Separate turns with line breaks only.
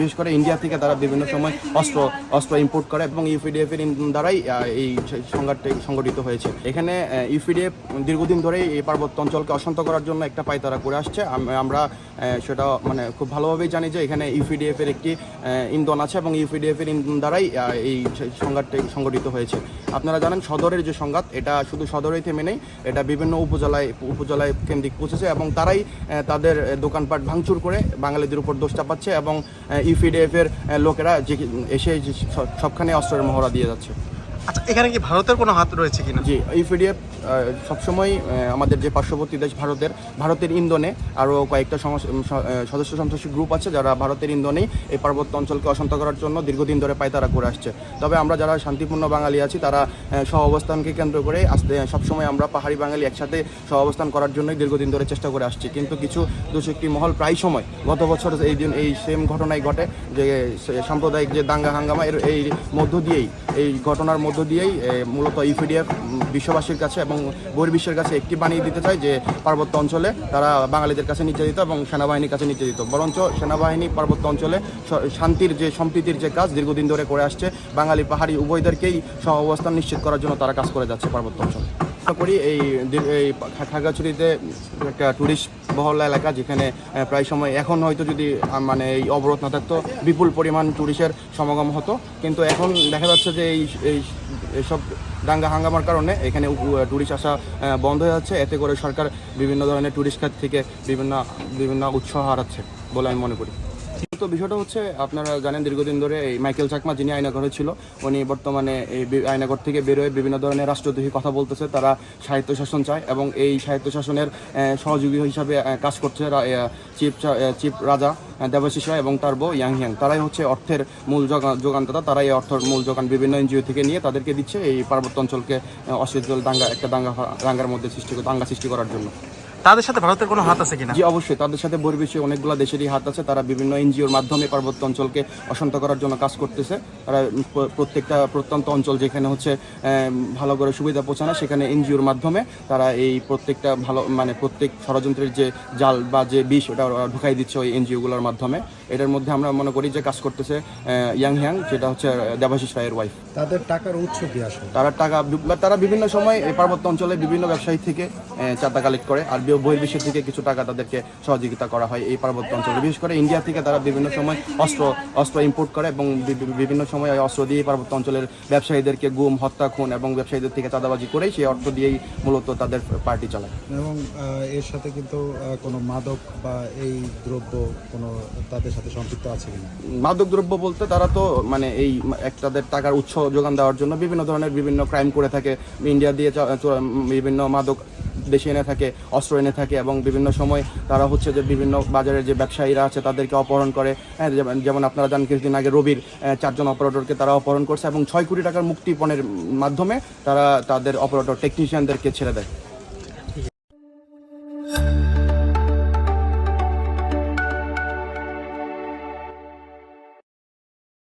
বিশেষ করে ইন্ডিয়া থেকে তারা বিভিন্ন সময় অস্ত্র অস্ত্র ইম্পোর্ট করে এবং ইউপিডিএফ এর দ্বারাই এই সংঘাতটি সংগঠিত হয়েছে। এখানে ইউপিডিএফ দীর্ঘদিন ধরেই এই পার্বত্য অঞ্চলকে অশান্ত করার জন্য একটা পায়তারা করে আসছে। আমরা সেটা মানে খুব ভালোভাবেই জানি যে এখানে ইউপিডিএফ এর একটি ইন্ধন আছে এবং ইউপিডিএফ এর দ্বারাই এই সংঘাতটি সংগঠিত হয়েছে। আপনারা জানেন সদরের যে সংঘাত, এটা শুধু সদরেই থেমে নেই, এটা বিভিন্ন উপজেলায় উপজেলায় কেন্দ্রিক পৌঁছেছে এবং তারাই তাদের দোকানপাট ভাঙচুর করে বাঙালিদের উপর দোষ চাপাচ্ছে এবং ইউপিডিএফ এর লোকেরা যে এসে সবখানে অস্ত্রের মহড়া দিয়ে যাচ্ছে।
আচ্ছা এখানে কি ভারতের কোনো হাত রয়েছে কিনা?
জি ইউপিডিএফ সবসময় আমাদের যে পার্শ্ববর্তী দেশ ভারতের ভারতের ইন্ধনে আরও কয়েকটা সদস্য সন্ত্রাসী গ্রুপ আছে যারা ভারতের ইন্ধনেই এই পার্বত্য অঞ্চলকে অশান্ত করার জন্য দীর্ঘদিন ধরে পায়তারা করে আসছে। তবে আমরা যারা শান্তিপূর্ণ বাঙালি আছি, তারা সহ অবস্থানকে কেন্দ্র করে আসতে সবসময় আমরা পাহাড়ি বাঙালি একসাথে সহ অবস্থান করার জন্যই দীর্ঘদিন ধরে চেষ্টা করে আসছি। কিন্তু কিছু দুষ্কৃতী মহল প্রায় সময়, গত বছর এই দিন, এই সেম ঘটনাই ঘটে যে সাম্প্রদায়িক যে দাঙ্গা হাঙ্গামা, এর এই মধ্য দিয়েই, এই ঘটনার মধ্য দিয়েই মূলত ইউপিডিএফ বিশ্ববাসীর কাছে এবং বহির্বিশ্বের কাছে একটি বানিয়ে দিতে চায় যে পার্বত্য অঞ্চলে তারা বাঙালিদের কাছে নির্যাতিত এবং সেনাবাহিনীর কাছে নির্যাতিত। বরঞ্চ সেনাবাহিনী পার্বত্য অঞ্চলে শান্তির যে, সম্প্রীতির যে কাজ দীর্ঘদিন ধরে করে আসছে, বাঙালি পাহাড়ি উভয়দেরকেই সহ অবস্থান নিশ্চিত করার জন্য তারা কাজ করে যাচ্ছে পার্বত্য অঞ্চলে। করি এই এই খাগড়াছড়িতে একটা টুরিস্ট বহল এলাকা যেখানে প্রায় সময় এখন হয়তো যদি মানে এই অবরোধ না থাকতো বিপুল পরিমাণ টুরিস্টের সমাগম হতো। কিন্তু এখন দেখা যাচ্ছে যে এই এই এসব দাঙ্গা হাঙ্গামার কারণে এখানে টুরিস্ট আসা বন্ধ হয়ে যাচ্ছে। এতে করে সরকার বিভিন্ন ধরনের টুরিস্ট খাত থেকে বিভিন্ন বিভিন্ন উৎসাহ হারাচ্ছে বলে আমি মনে করি। তো বিষয়টা হচ্ছে আপনারা জানেন দীর্ঘদিন ধরে এই মাইকেল চাকমা যিনি আয়নাঘরে ছিল উনি বর্তমানে এই আয়নাঘর থেকে বেরোয় বিভিন্ন ধরনের রাষ্ট্রদ্রোহী কথা বলতেছে তারা সাহিত্য শাসন চায় এবং এই সাহিত্য শাসনের সহযোগী হিসাবে কাজ করছে চিফ চিফ রাজা দেবাশিস রায় এবং তার বউ ইয়াং হিয়াং। তারাই হচ্ছে অর্থের মূল যোগান যোগানদাতা তারাই এই অর্থের মূল যোগান বিভিন্ন এনজিও থেকে নিয়ে তাদেরকে দিচ্ছে এই পার্বত্য অঞ্চলকে আহ, দাঙ্গা একটা দাঙ্গা দাঙ্গার মধ্যে সৃষ্টি দাঙ্গা সৃষ্টি করার জন্য।
তাদের সাথে ভারতের কোনো হাত আছে কিনা?
জি অবশ্যই। তাদের সাথে বহির্বিশ্বে অনেকগুলো দেশেরই হাত আছে। তারা বিভিন্ন এনজিওর মাধ্যমে পার্বত্য অঞ্চলকে অশান্ত করার জন্য কাজ করতেছে। তারা প্রত্যেকটা প্রত্যন্ত অঞ্চল যেখানে হচ্ছে ভালো করে সুবিধা পৌঁছানো সেখানে এনজিওর মাধ্যমে তারা এই প্রত্যেকটা ভালো মানে প্রত্যেক ষড়যন্ত্রের যে জাল বা যে বিষ ওটা ঢুকাই দিচ্ছে ওই এনজিওগুলোর মাধ্যমে। এটার মধ্যে আমরা মনে করি যে কাজ করতেছে ইয়াং হ্যাং যেটা হচ্ছে দেবাশিস রায়ের ওয়াইফ
তাদের টাকার উৎস কি আসলে?
তারা টাকা তারা বিভিন্ন সময় এই পার্বত্য অঞ্চলে বিভিন্ন ব্যবসায়ী থেকে চাঁদা কালেক্ট করে। আর বহির্বিশ্বের থেকে কিছু টাকা তাদেরকে সহযোগিতা করা হয় এই পার্বত্য অঞ্চলে। বিশেষ করে ইন্ডিয়া থেকে তারা বিভিন্ন সময় অস্ত্র অস্ত্র ইম্পোর্ট করে এবং বিভিন্ন সময় ওই অস্ত্র দিয়ে পার্বত্য অঞ্চলের ব্যবসায়ীদেরকে গুম হত্যা খুন এবং ব্যবসায়ীদের থেকে চাঁদাবাজি করেই সেই অর্থ দিয়েই মূলত তাদের পার্টি চালায়।
এবং এর সাথে কিন্তু কোনো মাদক বা এই দ্রব্য কোনো তাদের সাথে সম্পৃক্ত আছে কিনা?
মাদক দ্রব্য বলতে তারা তো মানে এই এক তাদের টাকার উৎস যোগান দেওয়ার জন্য বিভিন্ন ধরনের বিভিন্ন ক্রাইম করে থাকে। ইন্ডিয়া দিয়ে বিভিন্ন মাদক দেশে এনে থাকে, অস্ত্র এনে থাকে এবং বিভিন্ন সময় তারা হচ্ছে যে বিভিন্ন বাজারের যে ব্যবসায়ীরা আছে তাদেরকে অপহরণ করে। হ্যাঁ যেমন- আপনারা জানেন কিছুদিন আগে রবির চারজন অপারেটরকে তারা অপহরণ করছে এবং ছয় কোটি টাকার মুক্তিপণের মাধ্যমে তারা তাদের অপারেটর, টেকনিশিয়ানদেরকে ছেড়ে দেয়।